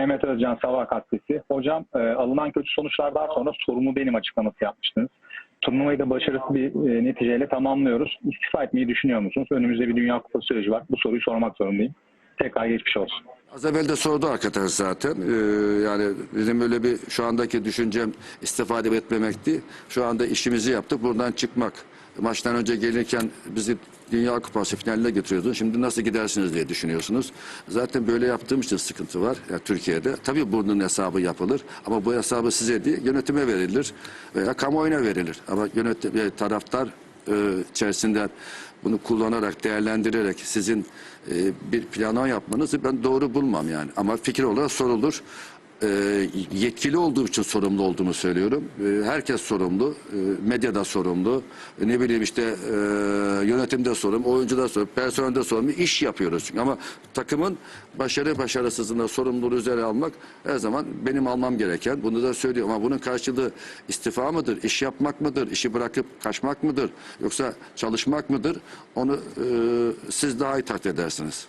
Mehmet Özcan Sabah Gazetesi. Hocam e, alınan kötü sonuçlardan sonra sorumlu benim açıklaması yapmıştınız. Turnuvayı da başarısız bir e, neticeyle tamamlıyoruz. İstifa etmeyi düşünüyor musunuz? Önümüzde bir Dünya Kupası süreci var. Bu soruyu sormak zorundayım. Tekrar geçmiş olsun. Az evvel de sordu arkadaş zaten. Ee, yani bizim öyle bir şu andaki düşüncem istifa edip etmemekti. Şu anda işimizi yaptık. Buradan çıkmak. Maçtan önce gelirken bizi Dünya Kupası finaline getiriyordun. Şimdi nasıl gidersiniz diye düşünüyorsunuz. Zaten böyle yaptığım için sıkıntı var ya Türkiye'de. Tabii bunun hesabı yapılır ama bu hesabı size değil yönetime verilir veya kamuoyuna verilir. Ama yönetim e, taraftar e, içerisinden bunu kullanarak, değerlendirerek sizin e, bir plana yapmanızı ben doğru bulmam yani. Ama fikir olarak sorulur. E, yetkili olduğu için sorumlu olduğumu söylüyorum. E, herkes sorumlu. E, medyada sorumlu. E, ne bileyim işte e, yönetimde sorumlu, oyuncuda sorumlu, personelde sorumlu. iş yapıyoruz çünkü. Ama takımın başarı başarısızlığında sorumluluğu üzerine almak her zaman benim almam gereken. Bunu da söylüyorum. Ama bunun karşılığı istifa mıdır, iş yapmak mıdır, işi bırakıp kaçmak mıdır, yoksa çalışmak mıdır? Onu e, siz daha iyi takdir edersiniz.